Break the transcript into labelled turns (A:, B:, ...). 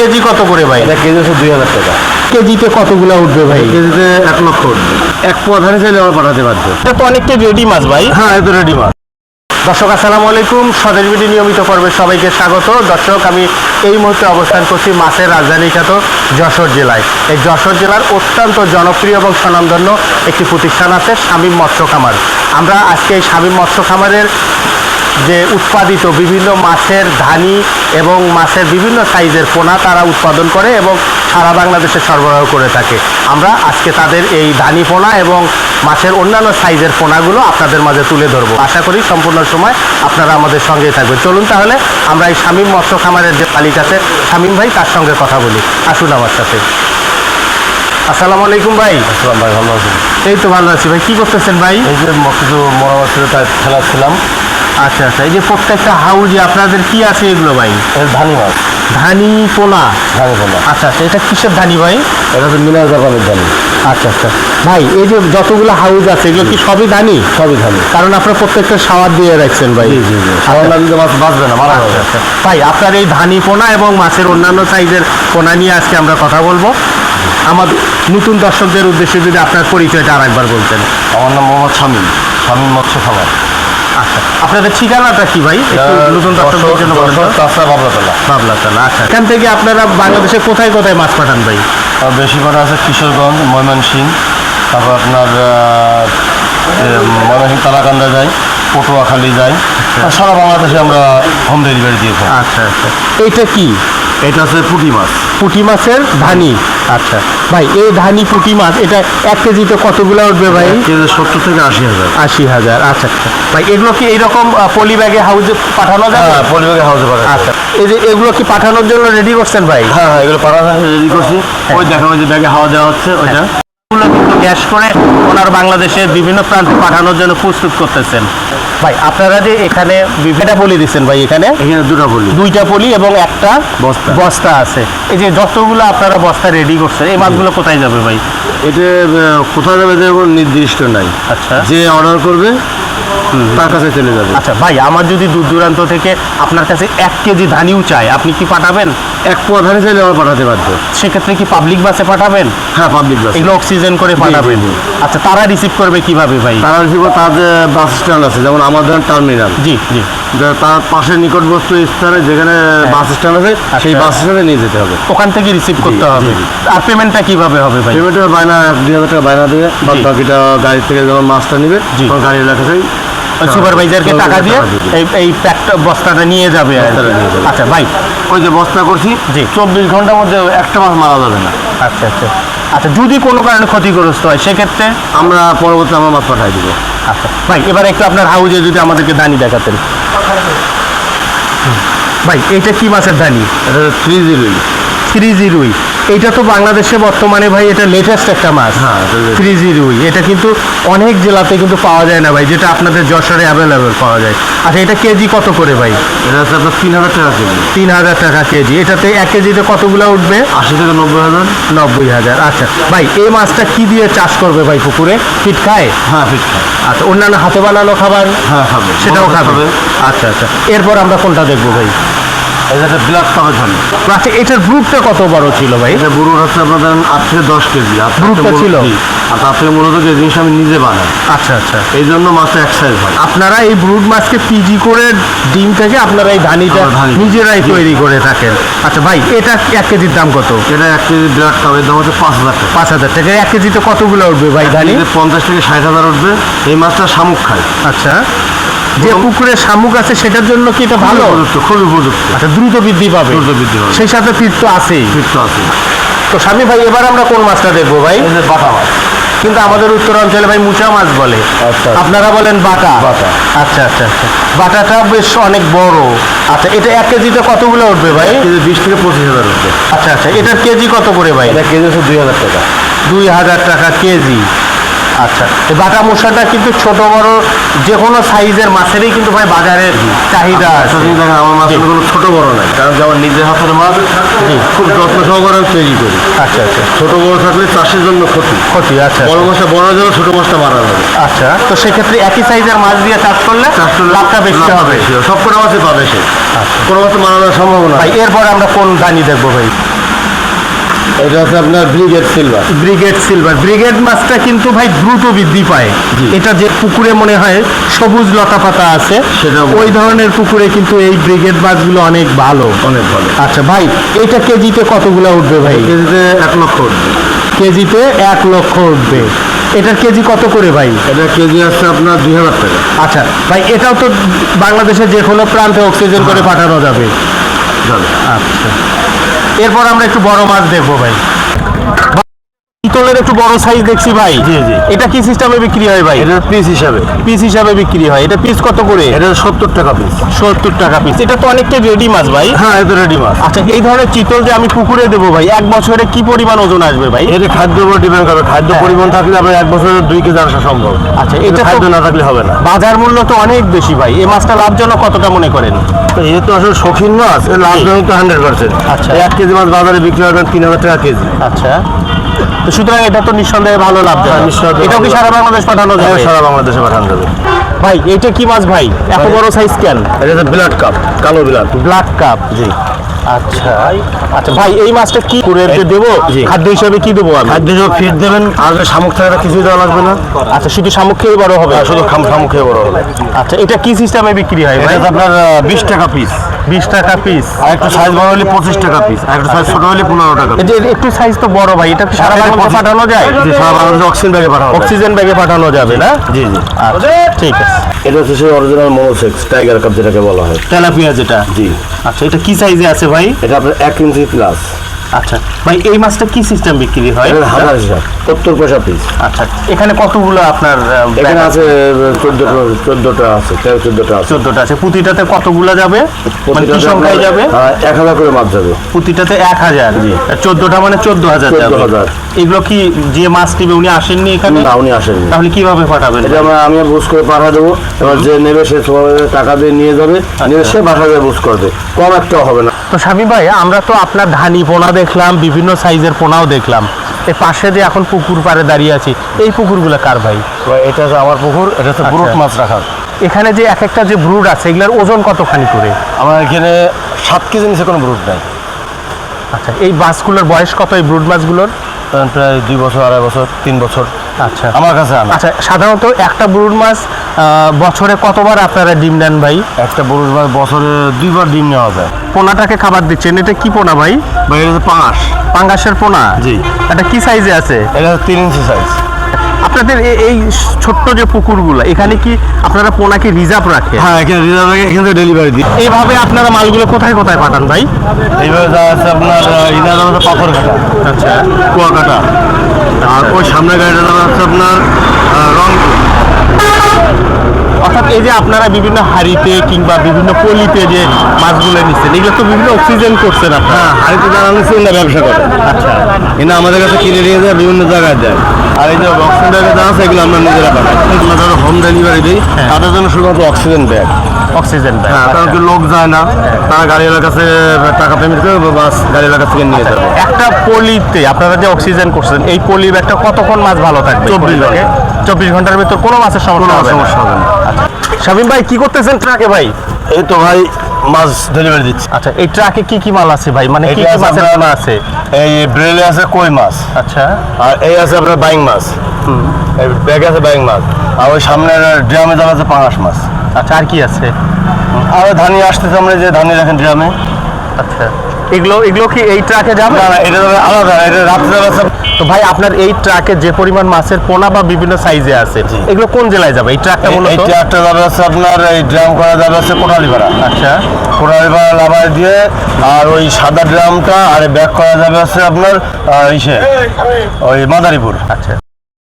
A: KG কত করে ভাই?
B: এটা কেজি হচ্ছে দুই হাজার টাকা।
A: কেজিতে কতগুলো উঠবে ভাই?
B: কেজিতে এক লক্ষ উঠবে। এক পোয়া ধারে চাইলে আমার পাঠাতে পারবে
A: এটা তো অনেকটা রেডি মাছ ভাই।
B: হ্যাঁ এটা রেডি মাছ।
A: দর্শক আসসালামু আলাইকুম। সদের বিডি নিয়মিত পর্বে সবাইকে স্বাগত। দর্শক আমি এই মুহূর্তে অবস্থান করছি মাছের রাজধানী খ্যাত যশোর জেলায়। এই যশোর জেলার অত্যন্ত জনপ্রিয় এবং স্বনামধন্য একটি প্রতিষ্ঠান আছে স্বামী মৎস্য খামার। আমরা আজকে এই শামীম মৎস্য খামারের যে উৎপাদিত বিভিন্ন মাছের ধানি এবং মাছের বিভিন্ন সাইজের পোনা তারা উৎপাদন করে এবং সারা বাংলাদেশে সরবরাহ করে থাকে। আমরা আজকে তাদের এই ধানি পোনা এবং মাছের অন্যান্য সাইজের পোনাগুলো আপনাদের মাঝে তুলে ধরবো। আশা করি সম্পূর্ণ সময় আপনারা আমাদের সঙ্গেই থাকবেন। চলুন তাহলে আমরা এই শামীম মৎস্য খামারের যে মালিক আছে শামীম ভাই তার সঙ্গে কথা বলি। আসুন আমার সাথে। আসসালামু আলাইকুম ভাই।
B: আসসালাম ভাই ভালো আছেন
A: এই তো ভালো আছি ভাই। কি করতেছেন ভাই?
B: এই যে কিছু মরামার ছিল তাই খেলাচ্ছিলাম
A: আচ্ছা আচ্ছা এই যে প্রত্যেকটা হাউজে আপনাদের কি আছে এগুলো ভাই?
B: ধানি মাছ।
A: ধানি পোনা?
B: ধানি পোনা।
A: আচ্ছা আচ্ছা এটা কিসের ধানি ভাই?
B: এটা হচ্ছে মিনার জাপানের ধানি।
A: আচ্ছা আচ্ছা। ভাই এই যে যতগুলো হাউজ আছে এগুলো কি সবই ধানি?
B: সবই ধানি।
A: কারণ আপনার প্রত্যেকটা সাওয়ার দিয়ে রাখছেন ভাই।
B: জি জি দিলে মাছ বাঁচবে না মারা যাবে।
A: আচ্ছা, আচ্ছা। ভাই আপনার এই ধানি পোনা এবং মাছের অন্যান্য সাইজের পোনা নিয়ে আজকে আমরা কথা বলব। আমার নতুন দর্শকদের উদ্দেশ্যে যদি আপনার পরিচয়টা আর একবার বলতেন।
B: আমার নাম মোহাম্মদ শামীম। শামীম মৎস্য খামার
A: আচ্ছা আপনাদের ঠিকানাটা কি ভাই? নতুন দর্শকদের জন্য বলেন।
B: বাবলাতলা।
A: বাবলাতলা আচ্ছা। এখান থেকে আপনারা বাংলাদেশে কোথায় কোথায় মাছ পাঠান ভাই?
B: বেশি করে আছে কিশোরগঞ্জ ময়মনসিং তারপর আপনার এ, তালাকান্দা যাই পটুয়াখালী যাই সারা বাংলাদেশে আমরা হোম ডেলিভারি দিয়ে থাকি।
A: আচ্ছা আচ্ছা। এইটা কি?
B: এটা হচ্ছে পুঁটি মাছ।
A: পুঁটি মাছের ধানি। আচ্ছা। ভাই এই ধানি পুঁটি মাছ এটা এক কেজিতে কতগুলো উঠবে ভাই?
B: সত্তর থেকে আশি হাজার।
A: আশি হাজার আচ্ছা আচ্ছা। ভাই এগুলো কি এইরকম পলি ব্যাগে হাউজে পাঠানো যাবে?
B: হ্যাঁ পরিবারে হাউসে পাঠাতে
A: আচ্ছা। এই যে এগুলো কি পাঠানোর জন্য রেডি করছেন ভাই?
B: হ্যাঁ হ্যাঁ এগুলো পাঠানো রেডি করছি। ওই দেখেন যে ব্যাগে হাওয়া দেওয়া হচ্ছে ওইটা।
A: গ্যাস করে ওনার বাংলাদেশের বিভিন্ন প্রান্তে পাঠানোর জন্য প্রস্তুত করতেছেন। ভাই আপনারা যে এখানে বিভিন্ন পলি দিচ্ছেন ভাই এখানে?
B: এখানে দুটো বলি
A: দুইটা পলি এবং একটা
B: বস্তা।
A: বস্তা আছে। এই যে যতগুলো আপনারা বস্তা রেডি করছেন এই মাছগুলো কোথায় যাবে ভাই?
B: এটা কোথায় যাবে নির্দিষ্ট নাই।
A: আচ্ছা।
B: যে অর্ডার করবে তার কাছে চলে যাবে।
A: আচ্ছা ভাই আমার যদি দূর দূরান্ত থেকে আপনার কাছে এক কেজি ধানিও চাই আপনি কি পাঠাবেন?
B: এক পোয়া ধারে চাইলে আমার পাঠাতে পারবে
A: সেক্ষেত্রে কি পাবলিক বাসে পাঠাবেন?
B: হ্যাঁ পাবলিক বাস
A: এগুলো অক্সিজেন করে পাঠাবেন। আচ্ছা তারা রিসিভ করবে কীভাবে ভাই?
B: তারা রিসিভ তার যে বাস স্ট্যান্ড আছে যেমন আমাদের টার্মিনাল
A: জি জি।
B: তার পাশে নিকটবর্তী স্থানে যেখানে বাস স্ট্যান্ড আছে সেই
A: আচ্ছা।
B: বাস স্ট্যান্ডে নিয়ে যেতে হবে।
A: ওখান থেকে রিসিভ করতে হবে। আর পেমেন্টটা কীভাবে হবে ভাই?
B: পেমেন্টের বায়না এক দুই হাজার টাকা বায়না দেবে। বাদ। বাকিটা গাড়ি থেকে যখন মাছটা নিবে। তখন গাড়ি এলাকাতেই
A: সুপারভাইজারকে টাকা দিয়ে এই এই প্যাকটা বস্তাটা নিয়ে যাবে। আচ্ছা ভাই।
B: ওই যে বস্তা করছি
A: জি।
B: চব্বিশ ঘণ্টার মধ্যে একটা মাছ মারা যাবে না।
A: আচ্ছা আচ্ছা। আচ্ছা যদি কোনো কারণে ক্ষতিগ্রস্ত হয় সেক্ষেত্রে?
B: আমরা পরবর্তী আমরা মাছ পাঠাই দিব।
A: আচ্ছা ভাই এবার একটু আপনার হাউজে যদি আমাদেরকে দানি দেখাতেন। ভাই এটা কি মাছের দানি?
B: এটা থ্রি জিরো
A: থ্রি জি এটা তো বাংলাদেশে বর্তমানে ভাই এটা লেটেস্ট একটা মাছ।
B: হ্যাঁ, এটা latest।
A: থ্রি জি রুই। এটা কিন্তু অনেক জেলাতে কিন্তু পাওয়া যায় না ভাই যেটা আপনাদের যশোরে অ্যাভেলেবেল পাওয়া যায়। আচ্ছা এটা কেজি কত করে ভাই?
B: এটা হচ্ছে আপনার তিন হাজার টাকা কেজি।
A: তিন হাজার টাকা কেজি। এটাতে এক কেজিতে কতগুলো উঠবে?
B: আশি থেকে নব্বই হাজার।
A: নব্বই হাজার আচ্ছা। ভাই এই মাছটা কি দিয়ে চাষ করবে ভাই পুকুরে? ফিট খায়?
B: হ্যাঁ ফিট খায়।
A: আচ্ছা অন্যান্য হাতে বানানো খাবার?
B: হ্যাঁ খাবে।
A: সেটাও খাবে। আচ্ছা আচ্ছা। এরপর আমরা কোনটা দেখব ভাই?
B: এটা ব্ল্যাক পাবে ধান
A: আচ্ছা এটার গ্রুপটা কত বড় ছিল ভাই?
B: এটা বুড়ো হচ্ছে আপনাদের আট থেকে দশ কেজি তার
A: ছিল?
B: আর তার থেকে মূলত যে জিনিস আমি নিজে বানাই।
A: আচ্ছা আচ্ছা।
B: এই জন্য মাছটা এক সাইজ হয়।
A: আপনারা এই ব্রুড মাছকে পিজি করে ডিম থেকে আপনারা এই ধানিটা নিজেরাই তৈরি করে থাকেন। আচ্ছা ভাই এটা এক কেজির দাম কত?
B: এটা এক কেজি ব্ল্যাক কাপের দাম হচ্ছে পাঁচ হাজার টাকা।
A: পাঁচ হাজার টাকা। এক কেজিতে কতগুলো উঠবে ভাই ধানি?
B: পঞ্চাশ থেকে ষাট হাজার উঠবে। এই মাছটা শামুক খায়।
A: আচ্ছা। যে পুকুরে শামুক আছে সেটার জন্য কি এটা ভালো?
B: খুবই উপযুক্ত
A: আচ্ছা দ্রুত বৃদ্ধি পাবে।
B: দ্রুত বৃদ্ধি পাবে।
A: সেই সাথে ফিট তো আছেই।
B: ফিট তো আছে
A: তো স্বামী ভাই এবার আমরা কোন মাছটা দেখব ভাই?
B: বাটা মাছ।
A: কিন্তু আমাদের উত্তরাঞ্চলে ভাই মুচা মাছ বলে।
B: আচ্ছা।
A: আপনারা বলেন বাটা।
B: বাটা।
A: আচ্ছা আচ্ছা আচ্ছা। বাটাটা বেশ অনেক বড়। আচ্ছা এটা এক কেজিতে কতগুলো উঠবে ভাই?
B: বিশ থেকে পঁচিশ হাজার উঠবে।
A: আচ্ছা আচ্ছা এটার কেজি কত করে ভাই?
B: এটা কেজি হচ্ছে দুই হাজার টাকা।
A: দুই হাজার টাকা কেজি। আচ্ছা এই বাটা মশাটা কিন্তু ছোট বড় যে কোনো সাইজের মাছেরই কিন্তু ভাই বাজারে চাহিদা আছে।
B: দেখেন আমার মাছগুলো কোনো ছোট বড় নাই কারণ যে আমার নিজের হাতের মাছ খুব যত্ন সহকারে আমি তৈরি করি।
A: আচ্ছা আচ্ছা।
B: ছোট বড় থাকলে চাষের জন্য ক্ষতি।
A: ক্ষতি আচ্ছা
B: বড় মাছটা বড় যাবে ছোট মাছটা মারা যাবে।
A: আচ্ছা তো সেক্ষেত্রে একই সাইজের মাছ দিয়ে চাষ করলে লাভটা বেশি হবে?
B: সব কটা মাছই পাবে সে।
A: আচ্ছা।
B: কোনো মাছ মারা যাওয়ার সম্ভাবনা
A: এরপর আমরা কোন ধানি দেখব ভাই?
B: এটা হচ্ছে আপনার brigade silver.
A: Brigade silver. Brigade মাছটা কিন্তু ভাই দ্রুত বৃদ্ধি পায়। এটা যে পুকুরে মনে হয় সবুজ লতা পাতা আছে
B: সেটাও
A: ওই ধরনের পুকুরে কিন্তু এই ব্রিগেড মাছগুলো অনেক ভালো।
B: অনেক ভালো।
A: আচ্ছা ভাই এটা কেজিতে কতগুলো উঠবে ভাই?
B: কেজিতে এক লক্ষ উঠবে।
A: কেজিতে এক লক্ষ উঠবে। এটার কেজি কত করে ভাই?
B: এটা কেজি আসছে আপনার দুই হাজার টাকা।
A: আচ্ছা ভাই এটাও তো বাংলাদেশের যে কোনো প্রান্তে অক্সিজেন করে পাঠানো যাবে।
B: যাবে।
A: আচ্ছা। এরপর আমরা একটু বড় মাছ দেখব ভাই। পিতলের একটু বড় সাইজ দেখছি ভাই।
B: জি, জি।
A: এটা কি সিস্টেমে বিক্রি হয় ভাই?
B: এটা পিস হিসাবে।
A: পিস হিসাবে বিক্রি হয়। এটা পিস কত করে?
B: এটা সত্তর টাকা পিস
A: সত্তর টাকা পিস এটা তো অনেকটা রেডি মাছ ভাই।
B: হ্যাঁ এটা রেডি মাছ।
A: আচ্ছা এই ধরনের চিতল যে আমি পুকুরে দেবো ভাই এক বছরে কি পরিমাণ ওজন আসবে ভাই?
B: এটা খাদ্যের উপর ডিপেন্ড করে। খাদ্য
A: হ্যাঁ।
B: পরিমাণ থাকলে আপনার এক বছরে দুই কেজি আসা সম্ভব।
A: আচ্ছা,
B: এটা খাদ্য না থাকলে হবে না।
A: বাজার মূল্য তো অনেক বেশি ভাই। এই মাছটা লাভজনক কতটা মনে করেন?
B: তো এ তো আসলে শৌখিন মাছ। এর লাভজনক তো হান্ড্রেড পার্সেন্ট
A: আচ্ছা।
B: এক কেজি মাছ বাজারে বিক্রি হবে তিন হাজার টাকা কেজি।
A: আচ্ছা। তো সুতরাং এটা তো নিঃসন্দেহে ভালো লাভ
B: হ্যাঁ,
A: এটাও কি সারা বাংলাদেশ পাঠানো যাবে?
B: হ্যাঁ, সারা বাংলাদেশে পাঠানো যাবে।
A: ভাই এটা কি মাছ ভাই? এত বড় সাইজ কেন?
B: এটা হচ্ছে বিলাট কাপ কালো বিলাট
A: ব্ল্যাক কাপ
B: জি।
A: আচ্ছা। আচ্ছা ভাই এই মাছটা কি করে দেবো। খাদ্য হিসেবে কি দেবো আমি?
B: খাদ্য হিসেবে ফিট দেবেন আর শামুক থাকাটা কিছুই দেওয়া লাগবে না।
A: আচ্ছা শুধু শামুক খেয়ে বড় হবে?
B: আর শুধু শামুক খেয়ে বড় হবে।
A: আচ্ছা এটা কি সিস্টেমে বিক্রি হয়
B: এটা আপনার বিশ টাকা পিস
A: বিশ টাকা পিস
B: আর একটু সাইজ বড় হলে পঁচিশ টাকা পিস আর একটু সাইজ ছোট হলে পনেরো টাকা।
A: এটা একটু সাইজ তো বড় ভাই এটা সারা বাংলাদেশে পাঠানো যায়?
B: জি সারা বাংলাদেশে অক্সিজেন ব্যাগে পাঠানো
A: অক্সিজেন ব্যাগে পাঠানো যাবে না?
B: জি জি
A: আচ্ছা ঠিক আছে।
B: এটা হচ্ছে সেই অরিজিনাল মনোসেক্স টাইগার কাপ যেটাকে বলা হয়।
A: তেলাপিয়া যেটা?
B: জি।
A: আচ্ছা এটা কি সাইজে আছে ভাই?
B: এটা আপনার এক ইঞ্চি প্লাস
A: আচ্ছা। ভাই এই মাছটা কি সিস্টেম বিক্রি হয়?
B: হাজার হিসাব সত্তর পয়সা পিস
A: আচ্ছা এখানে কতগুলো আপনার
B: এখানে আছে চোদ্দটা চোদ্দটা আছে তেরো চোদ্দটা আছে।
A: চোদ্দটা আছে। প্রতিটাতে কতগুলো যাবে? মানে কি সংখ্যায় যাবে?
B: এক হাজার করে মাছ যাবে।
A: প্রতিটাতে এক হাজার? চোদ্দটা মানে চোদ্দ হাজার যাবে। এগুলো কি যে মাছ নিবে উনি আসেননি এখানে?
B: না উনি আসেননি।
A: তাহলে কীভাবে পাঠাবেন?
B: এটা আমরা আমি বুঝ করে পাঠা দেবো। এবার যে নেবে সে টাকা দিয়ে নিয়ে যাবে। নিয়ে সে বাসা দিয়ে বুঝ করবে কম একটাও হবে না।
A: তো স্বামী ভাই আমরা তো আপনার ধানি পোনা দেখলাম বিভিন্ন সাইজের পোনাও দেখলাম। এই পাশে যে এখন পুকুর পাড়ে দাঁড়িয়ে আছি এই পুকুরগুলো কার ভাই?
B: এটা হচ্ছে আমার পুকুর এটা
A: আচ্ছা।
B: ব্রুট মাছ রাখার।
A: এখানে যে এক একটা যে ব্রুড আছে এগুলোর ওজন কতখানি করে?
B: আমার এখানে সাত কেজি নিচে কোনো ব্রুড নাই।
A: আচ্ছা এই মাছগুলোর বয়স কত এই ব্রুড মাছগুলোর?
B: প্রায় দুই বছর আড়াই বছর তিন বছর।
A: আচ্ছা।
B: আমার কাছে আনা।
A: আচ্ছা সাধারণত একটা বুরুর মাছ বছরে কতবার আপনারা ডিম দেন ভাই?
B: একটা বুরুর মাছ বছরে দুইবার ডিম নেওয়া যায়।
A: পোনাটাকে খাবার দিচ্ছেন এটা কি পোনা ভাই?
B: ভাই এটা পাঁশ
A: পাঙ্গাসের পোনা?
B: জি।
A: এটা কি সাইজে আছে?
B: এটা তিন ইঞ্চি সাইজ
A: আপনাদের এই ছোট্ট যে পুকুরগুলো এখানে কি আপনারা পোনাকে রিজার্ভ রাখে?
B: হ্যাঁ এখানে রিজার্ভ রাখে এখান থেকে ডেলিভারি দিই
A: এইভাবে আপনারা মালগুলো কোথায় কোথায় পাঠান ভাই?
B: এইভাবে যা আছে আপনার ইনার পাথর কাটা
A: আচ্ছা
B: কুয়াকাটা। আর ওই সামনে গাড়িটা হচ্ছে আপনার রংপুর
A: অর্থাৎ এই যে আপনারা বিভিন্ন হাড়িতে কিংবা বিভিন্ন পলিতে যে মাছগুলো নিচ্ছেন এগুলো তো বিভিন্ন অক্সিজেন করছেন আপনারা।
B: হ্যাঁ হাড়িতে যারা নিচ্ছে এরা ব্যবসা করে।
A: আচ্ছা।
B: কিন্তু আমাদের কাছে কিনে নিয়ে যায় বিভিন্ন জায়গায় দেয় আর এই যে অক্সিজেন ব্যাগে যা আছে এগুলো আমরা নিজেরা আমরা ধরো হোম ডেলিভারি দিই। তাদের জন্য শুধুমাত্র অক্সিজেন ব্যাগ
A: অক্সিজেন ব্যাগ
B: হ্যাঁ কারণ কি লোক যায় না তারা গাড়িওয়ালার কাছে টাকা পেমেন্ট করে বাস গাড়িওয়ালার কাছ থেকে নিয়ে যাবে
A: একটা পলিতে আপনারা যে অক্সিজেন করছেন এই পলি ব্যাগটা কতক্ষণ মাছ ভালো থাকবে?
B: 24 ঘণ্টা।
A: চব্বিশ ঘণ্টার ভিতর কোনো মাছের সমস্যা হবে না।
B: সমস্যা হবে না।
A: শামীম ভাই কি করতেছেন ট্রাকে ভাই?
B: এই তো ভাই মাছ ডেলিভারি দিচ্ছি।
A: আচ্ছা এই ট্রাকে কি কি মাল আছে ভাই? মানে কি কি
B: আছে
A: মাছের পোনা আছে?
B: এই ব্রেলে আছে কই মাছ?
A: আচ্ছা।
B: আর এই আছে আপনার বাইং মাছ। এই ব্যাগে আছে বাইং মাছ। আর ওই সামনে ড্রামে দেওয়া আছে পাঙাশ মাছ।
A: আচ্ছা আর কি আছে?
B: আর ওই ধানি আসতেছে আমরা যে ধানি রাখেন ড্রামে।
A: আচ্ছা। এগুলো এগুলো কি এই ট্রাকে যাবে?
B: না এটা তো আলাদা এটা রাত্রে
A: তো ভাই আপনার এই ট্রাকে যে পরিমাণ মাছের পোনা বা বিভিন্ন সাইজে আছে এগুলো কোন জেলায় যাবে? এই ট্রাকটা
B: এই- এই ট্রাকটা যাবে হচ্ছে আপনার এই ড্রাম করা যাবে হচ্ছে কোটালিপাড়া।
A: আচ্ছা।
B: কোটালিপাড়া লাভার দিয়ে আর ওই সাদা ড্রামটা আর ব্যাক করা যাবে হচ্ছে আপনার ইসে ওই মাদারীপুর।
A: আচ্ছা।